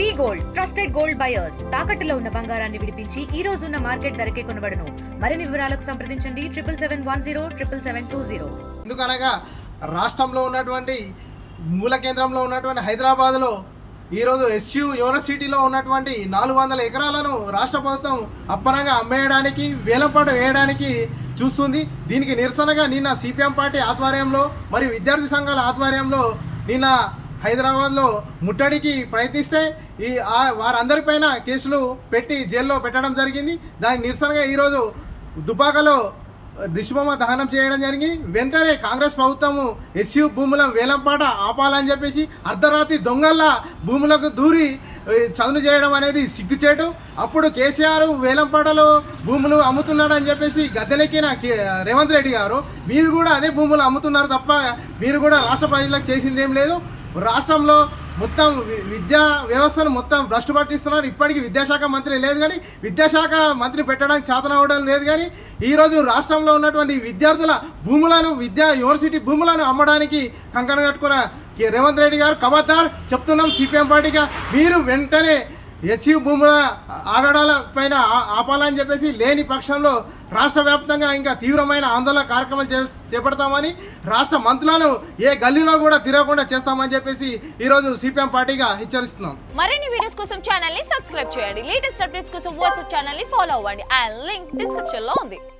V gold trusted gold buyers. తాకట్టులో ఉన్న బంగారాన్ని విడిపించి ఈ రోజు ఉన్న మార్కెట్ ధరకే కొనబడను. మరిన్ని వివరాలకు సంప్రదించండి. Triple seven one zero triple seven two zero. ఎందుకనగా రాష్ట్రంలో ఉన్నటువంటి మూల కేంద్రంలో ఉన్నటువంటి హైదరాబాద్లో ఈరోజు ఎస్యు యూనివర్సిటీలో ఉన్నటువంటి నాలుగు వందల ఎకరాలను రాష్ట్ర ప్రభుత్వం అప్పనగా అమ్మేయడానికి వేలపాటు వేయడానికి చూస్తుంది. దీనికి నిరసనగా నిన్న సిపిఎం పార్టీ ఆధ్వర్యంలో మరియు విద్యార్థి సంఘాల ఆధ్వర్యంలో నిన్న హైదరాబాద్లో ముట్టడికి ప్రయత్నిస్తే ఈ వారందరిపైన కేసులు పెట్టి జైల్లో పెట్టడం జరిగింది. దానికి నిరసనగా ఈరోజు దుబాకలో దిశబొమ్మ దహనం చేయడం జరిగింది. వెంటనే కాంగ్రెస్ ప్రభుత్వము ఎస్యూ భూముల వేలంపాట ఆపాలని చెప్పేసి అర్ధరాత్రి దొంగల భూములకు దూరి చదును చేయడం అనేది సిగ్గుచేటు. అప్పుడు కేసీఆర్ వేలంపాటలో భూములు అమ్ముతున్నాడని చెప్పేసి గద్దెలెక్కిన రేవంత్ రెడ్డి గారు మీరు కూడా అదే భూములు అమ్ముతున్నారు తప్ప మీరు కూడా రాష్ట్ర ప్రజలకు చేసింది ఏం లేదు. రాష్ట్రంలో మొత్తం వి- విద్యా వ్యవస్థను మొత్తం భ్రష్టు పట్టిస్తున్నారు. ఇప్పటికీ విద్యాశాఖ మంత్రి లేదు కానీ విద్యాశాఖ మంత్రి పెట్టడానికి చేతన అవ్వడం లేదు కానీ ఈరోజు రాష్ట్రంలో ఉన్నటువంటి విద్యార్థుల భూములను విద్యా యూనివర్సిటీ భూములను అమ్మడానికి కంకణ కట్టుకున్న రేవంత్ రెడ్డి గారు కబద్దార్ చెప్తున్నాం. సిపిఎం పార్టీగా మీరు వెంటనే ఎస్సీ భూముల ఆగడాల పైన ఆపాలని చెప్పేసి లేని పక్షంలో రాష్ట్ర వ్యాప్తంగా ఇంకా తీవ్రమైన ఆందోళన కార్యక్రమాలు చే చేపడతామని రాష్ట్ర మంత్రులను ఏ గల్లీలో కూడా తిరగకుండా చేస్తామని చెప్పేసి ఈరోజు సిపిఎం పార్టీగా హెచ్చరిస్తున్నాం. మరిన్ని వీడియోస్ కోసం ఛానల్ని సబ్స్క్రైబ్ చేయండి. లేటెస్ట్ అప్డేట్స్ కోసం వాట్సాప్ ఛానల్ని ఫాలో అవ్వండి. అండ్ లింక్ డిస్క్రిప్షన్లో ఉంది.